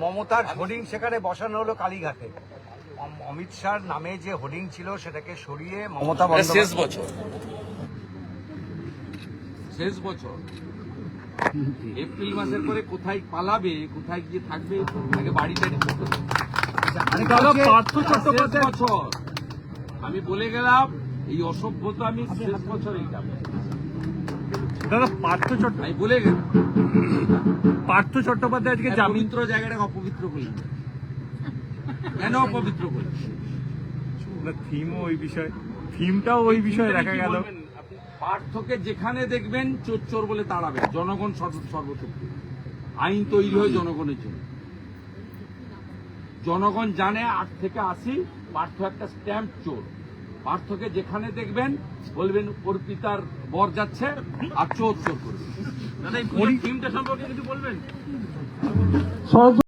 মমতার হোর্ডিং সেখানে বসানো হলো কালীঘাটে। অমিত শাহর নামে যে হোর্ডিং ছিল সেটাকে সরিয়ে মমতা শেষ বছর। শেষ বছর। এপ্রিল মাসের পরে কোথায় পালাবে কোথায় গিয়ে থাকবে তাকে বাড়িতে বছর। আমি বলে গেলাম এই অসভ্যতা আমি শেষ বছর এইটা দাদা পার্থ চট্ট আমি বলে গেলাম। পার্থ চট্টোপাধ্যায় আজকে জামিন পবিত্র জায়গাটাকে অপবিত্র করলেন। কেন অপবিত্র করলেন? থিমও ওই বিষয়। থিমটাও ওই বিষয়ে দেখা গেল। আপনি পার্থকে যেখানে দেখবেন চোর চোর বলে তাড়াবেন। জনগণ সর্ব- সর্বশক্তি। আইন তৈরি হয় জনগণের জন্য। জনগণ জানে আট থেকে আশি পার্থ একটা স্ট্যাম্প চোর। পার্থকে যেখানে দেখবেন বলবেন ওর পিতার বর যাচ্ছে আর চোর চোর করবে দাদা এই টিমটা সম্পর্কে কিছু বলবেন?